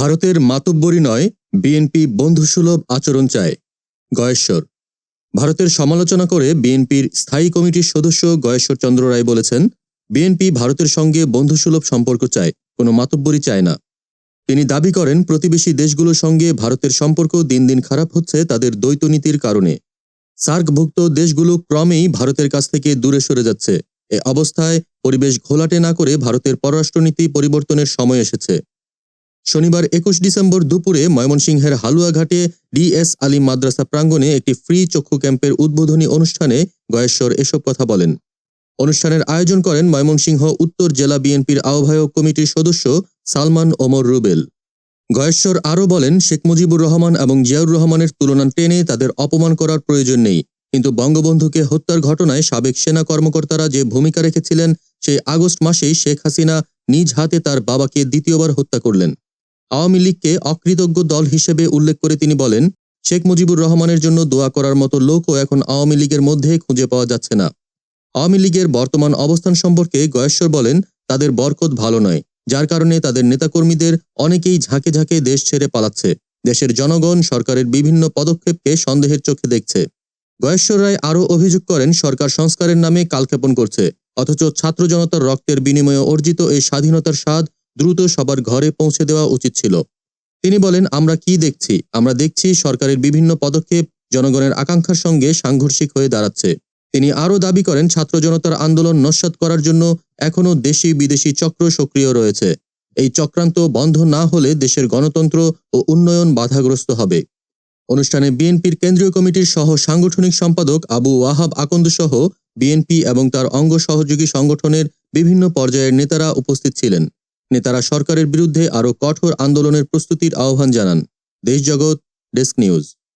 ভারতের মাতব্বরী নয় বিএনপি বন্ধুসুলভ আচরণ চায়, গয়েশ্বর। ভারতের সমালোচনা করে বিএনপির স্থায়ী কমিটির সদস্য গয়েশ্বর চন্দ্র রায় বলেছেন, বিএনপি ভারতের সঙ্গে বন্ধুসুলভ সম্পর্ক চায়, কোনো মাতব্বরী চায় না। তিনি দাবি করেন, প্রতিবেশী দেশগুলোর সঙ্গে ভারতের সম্পর্ক দিন দিন খারাপ হচ্ছে তাদের দ্বৈত নীতির কারণে। সার্কভুক্ত দেশগুলো ক্রমেই ভারতের কাছ থেকে দূরে সরে যাচ্ছে, এ অবস্থায় পরিবেশ ঘোলাটে না করে ভারতের পররাষ্ট্রনীতি পরিবর্তনের সময় এসেছে। শনিবার একুশ ডিসেম্বর দুপুরে ময়মনসিংহের হালুয়াঘাটে ডিএস আলী মাদ্রাসা প্রাঙ্গণে একটি ফ্রি চক্ষু ক্যাম্পের উদ্বোধনী অনুষ্ঠানে গয়েশ্বর এসব কথা বলেন। অনুষ্ঠানের আয়োজন করেন ময়মনসিংহ উত্তর জেলা বিএনপির আহ্বায়ক কমিটির সদস্য সালমান ওমর রুবেল। গয়েশ্বর আরও বলেন, শেখ মুজিবুর রহমান এবং জিয়াউর রহমানের তুলনা টেনে তাদের অপমান করার প্রয়োজন নেই। কিন্তু বঙ্গবন্ধুকে হত্যার ঘটনায় সাবেক সেনা কর্মকর্তারা যে ভূমিকা রেখেছিলেন, সেই আগস্ট মাসেই শেখ হাসিনা নিজ হাতে তার বাবাকে দ্বিতীয়বার হত্যা করলেন। আওয়ামী লীগকে অকৃতজ্ঞ দল হিসেবে উল্লেখ করে তিনি বলেন, শেখ মুজিবুর রহমানের জন্য দোয়া করার মতো লোকও এখন আওয়ামী লীগের মধ্যে খুঁজে পাওয়া যাচ্ছে না। আওয়ামী লীগের বর্তমান অবস্থান সম্পর্কে গয়েশ্বর বলেন, তাদের বরকত ভালো নয়, যার কারণে তাদের নেতাকর্মীদের অনেকেই ঝাঁকে ঝাঁকে দেশ ছেড়ে পালাচ্ছে। দেশের জনগণ সরকারের বিভিন্ন পদক্ষেপকে সন্দেহের চোখে দেখছে। গয়েশ্বর রায় আরও অভিযোগ করেন, সরকার সংস্কারের নামে কালক্ষেপণ করছে। অথচ ছাত্র জনতার রক্তের বিনিময়ে অর্জিত এই স্বাধীনতার স্বাদ দ্রুত সবার ঘরে পৌঁছে দেওয়া উচিত ছিল। তিনি বলেন, আমরা কি দেখছি? আমরা দেখছি সরকারের বিভিন্ন পদক্ষেপ জনগণের আকাঙ্ক্ষার সঙ্গে সাংঘর্ষিক হয়ে দাঁড়াচ্ছে। তিনি আরও দাবি করেন, ছাত্র জনতার আন্দোলন নস্যাৎ করার জন্য এখনও দেশি বিদেশি চক্র সক্রিয় রয়েছে। এই চক্রান্ত বন্ধ না হলে দেশের গণতন্ত্র ও উন্নয়ন বাধাগ্রস্ত হবে। অনুষ্ঠানে বিএনপির কেন্দ্রীয় কমিটির সহ সাংগঠনিক সম্পাদক আবু ওয়াহাব আকন্দ সহ বিএনপি এবং তার অঙ্গ সহযোগী সংগঠনের বিভিন্ন পর্যায়ের নেতারা উপস্থিত ছিলেন। নেতারা সরকারের বিরুদ্ধে আরও কঠোর আন্দোলনের প্রস্তুতির আহ্বান জানান। দেশজগৎ ডেস্ক নিউজ।